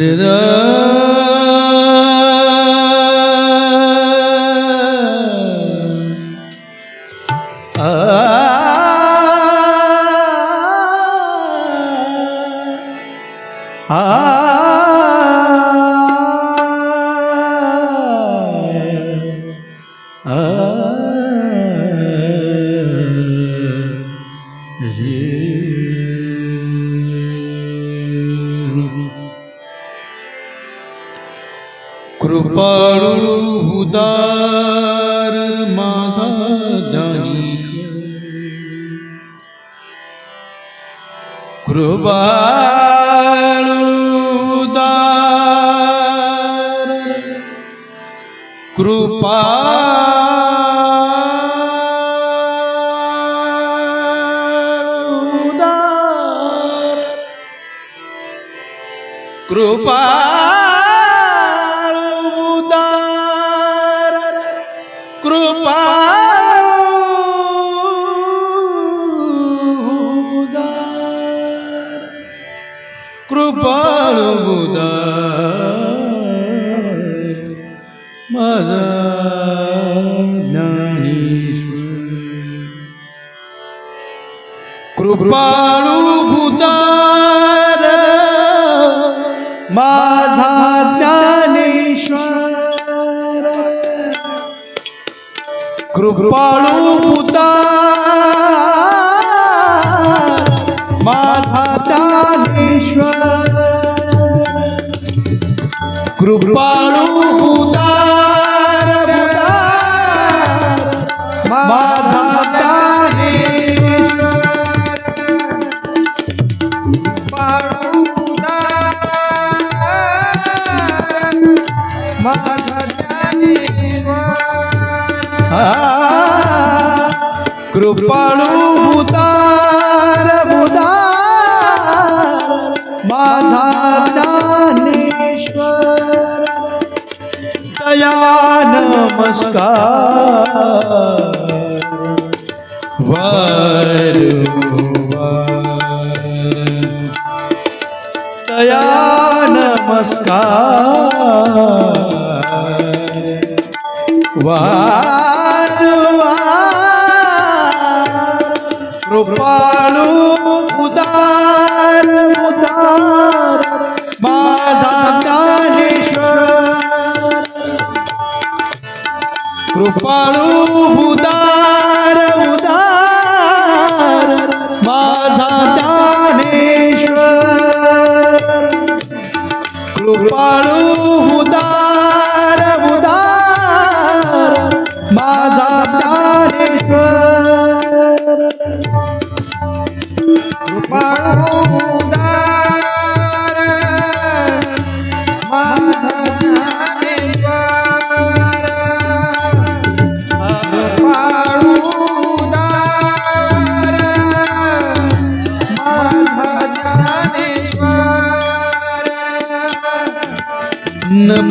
कृपाळू कृपाळू उदार कृपा। कृपाळू भूतार माझा कृपाळू भूतार माझा ज्ञानेश्वर दया नमस्कार वारंवार. दया नमस्कार वारंवार. कृपाळू उदार कृपाळू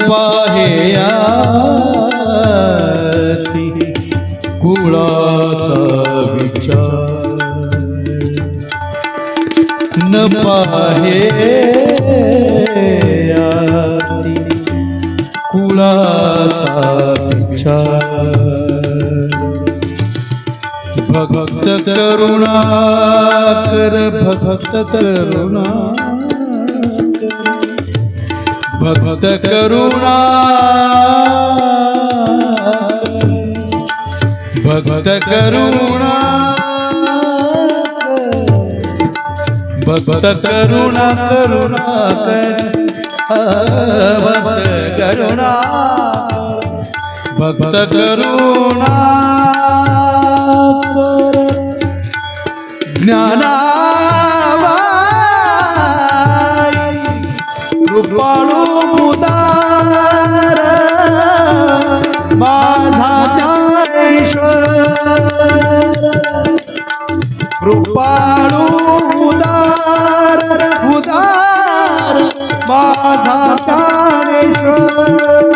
पाहे कुळाचा विचार. न पाहे कुळाचा विचार. भक्त करुणाकर भक्त करुणा. भक्त करुणा. भक्त करुणा. भक्त करुणा करुणा भक्त करुणा. भक्त करुणा ज्ञाना कृपाळू उदार माझा कृपाळू उदार उदार माझा ज्ञानेश्वर.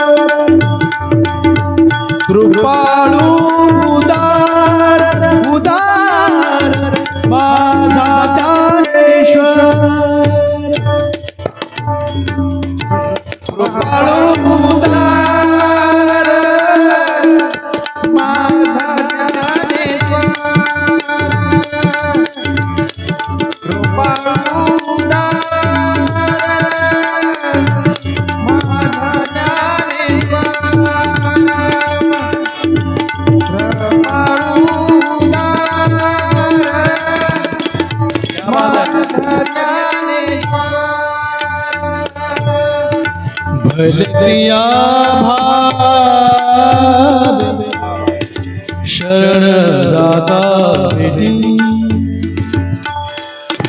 दिया भाव। शरण दाता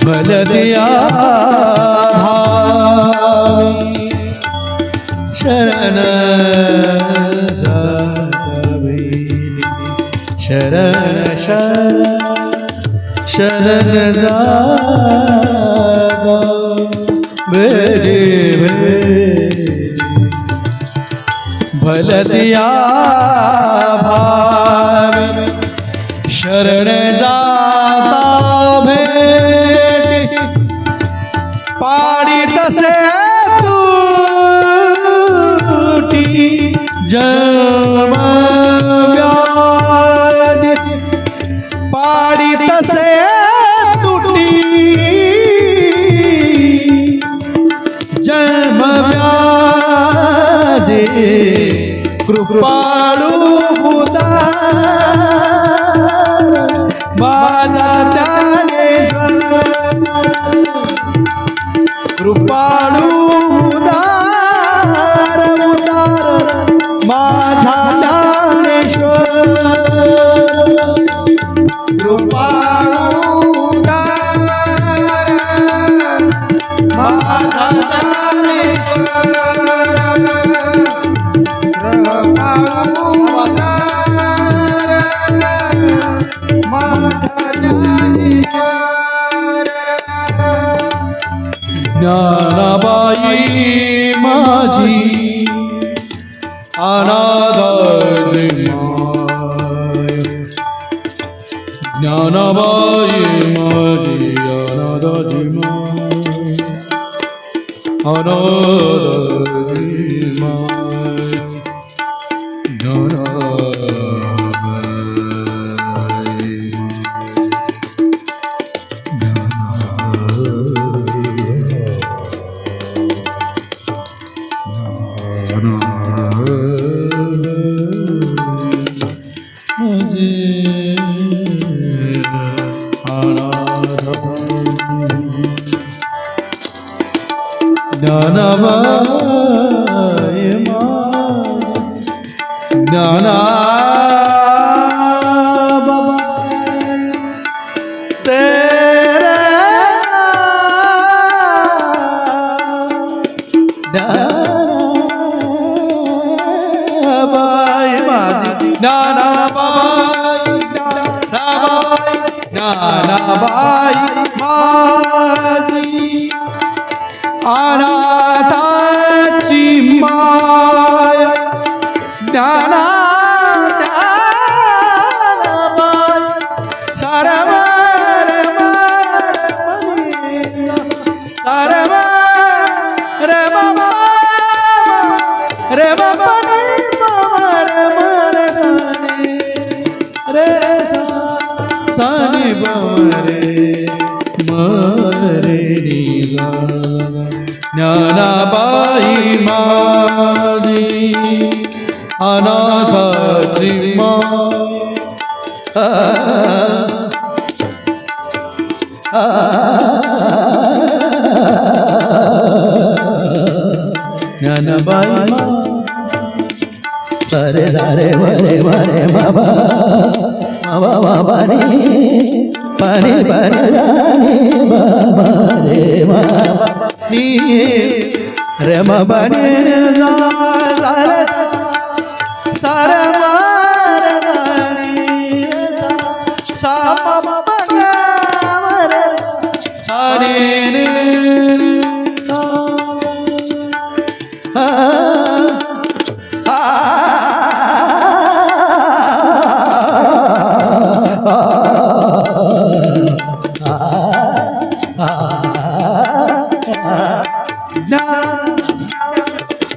भल दिया शरण शरण शरण शरण दाता भल दिया भाव शरण कृपाळू उदार माझा ज्ञानेश्वर. कृपाळू उदार उदार माझा ज्ञानेश्वर. कृपाळू उदार माझा ज्ञानाबाई माझी अनादाची माय ज्ञानाबाई माझी अनादाची माय अनादाची माय ज्ञाना আজিমা ஞானபாய் அரே அரே வரே வரே பாபா பாபா பாபா ரே பனி பனி பாபா ரே பாபா நீ ரமபனே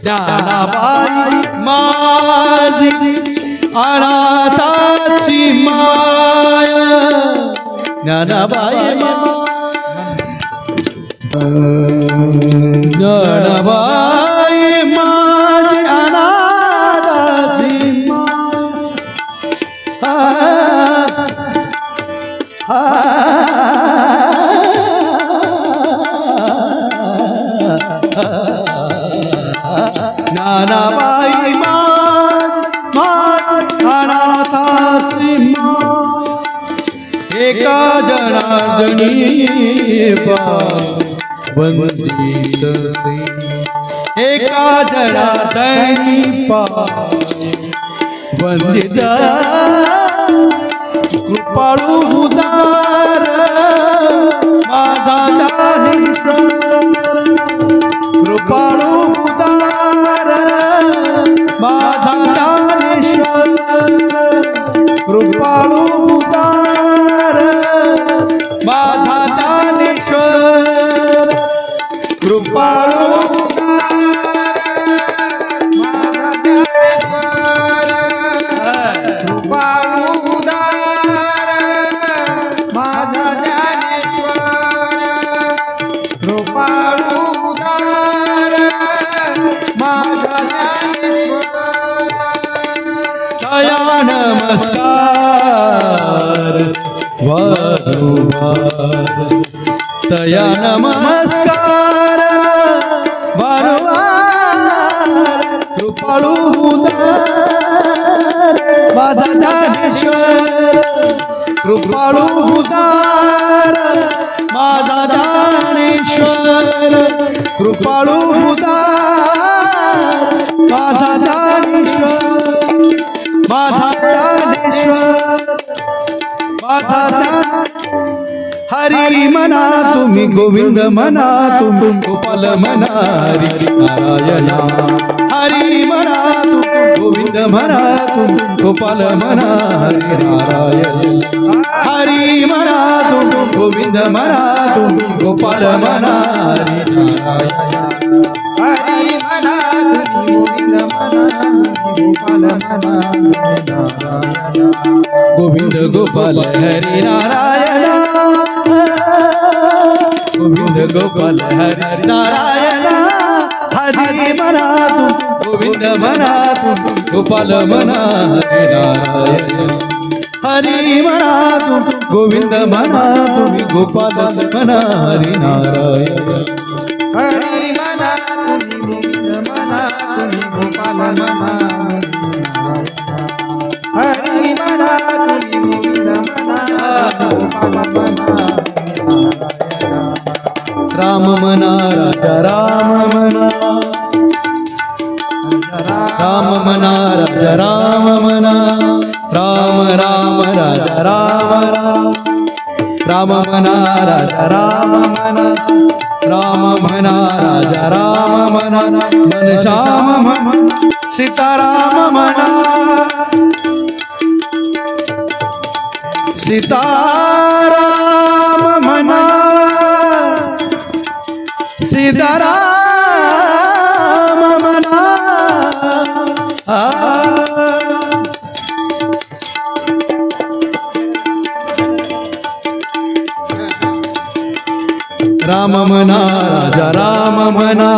ज्ञानाबाई माझी अनाथाची माय. ज्ञानाबाई मा ज्ञानाबाई माझ माझ अनाथाची माय एका जनार्दनी वंदित एका जनार्दनी पाय वंदित। कृपाळू उदार माझा ज्ञानेश्वर दया नमस्कार वारंवार कृपाळू उदार माझा ज्ञानेश्वर कृपाळू उदार माझा ज्ञानेश्वर कृपाळू उदार माझा ज्ञानेश्वर माझा ज्ञानेश्वर माझा ज्ञान हरी मना तुम्ही गोविंद मना तुम्ही गोपाल मना हरी नारायणा हरी मना तुम्ही गोविंद मना तुम्ही गोपाल मना हरी नारायण हरी मना तुम्ही गोविंद मना तुम्ही गोपाल मना हरी नारायण हरी मना तुम्ही गोविंद गोपाल नारायण। गोविंद गोपाल हरी नारायण। गोविंद गोपाल हरी. नारायण हरी मना तू गोविंद मना तू गोपाल मना हरी नारायण हरी मना तू गोविंद मना तुम्ही गोपाल मना हरी नारायण हरी मना तुम्ही गोविंद मना तुम्ही गोपाल मना राम मना राजा राम मना. राम मना राजा राम मना. राम राम राजा राम राम राम मना राजा राम मना. राम मना राजा राम मना. मन श्याम मन सीताराम मना. सीताराम मना. सीताराम मना राम मना राजा राम मना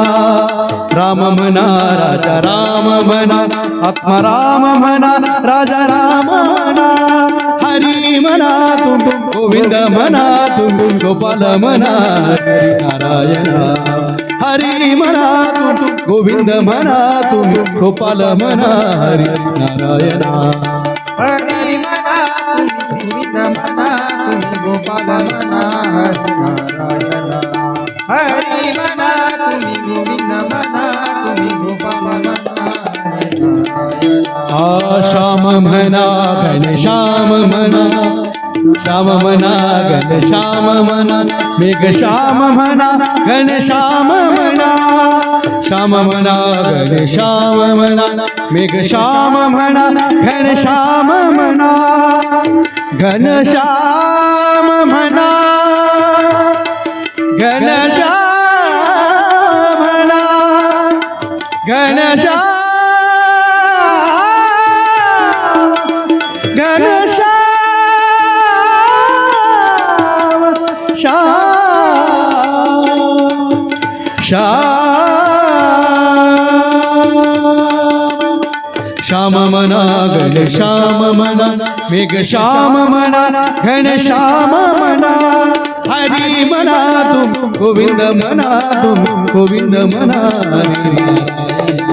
राम मना राजा राम मना आत्मा राम मना राजा राम मना हरी म्हणा तुम गोविंद म्हणा तुम गोपाल म्हणा हरी नारायणा हरी म्हणा तुम गोविंद म्हणा तुम गोपाल म्हणा हरी नारायणा हरी म्हणा गोविंद म्हणा तुम्ही गोपाल म्हणा श्याम म्हणा घन श्याम म्हणा श्याम म्हणा घन श्याम म्हणा मेघ श्याम म्हणा घन श्याम म्हणा श्याम म्हणा घन श्याम म्हणा मेघ श्याम म्हणा घन श्याम म्हणा घन श्याम म्हणा घन श्याम म्हणा घन श्याम मना मेघ श्याम मना घन श्याम मना हरी मना तुम गोविंद मना तुम गोविंद मना हरी। नारायण.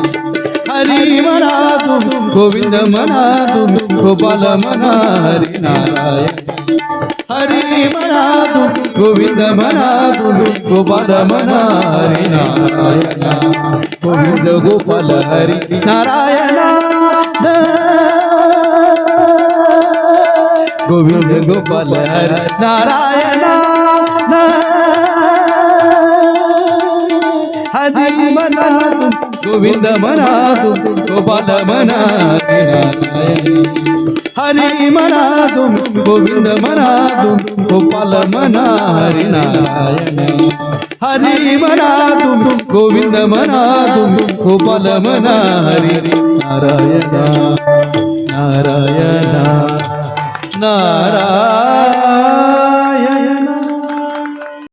हरी म्हणा तुम गोविंद म्हणा तुम गोपाल म्हणा हरी नारायण। हरी म्हणा तुम गोविंद म्हणा तुम गोपाल म्हणा हरी नारायण। गोविंद गोविंद गोपाल नारायण हरी म्हणा गोविंद म्हणा तुम गोपाल म्हणा हरी म्हणा तुम गोविंद म्हणा तुम गोपाल म्हणा हरी नारायण हरी म्हणा तुम गोविंद म्हणा तुम गोपाल म्हणा हरी नारायण नारायण। नारायण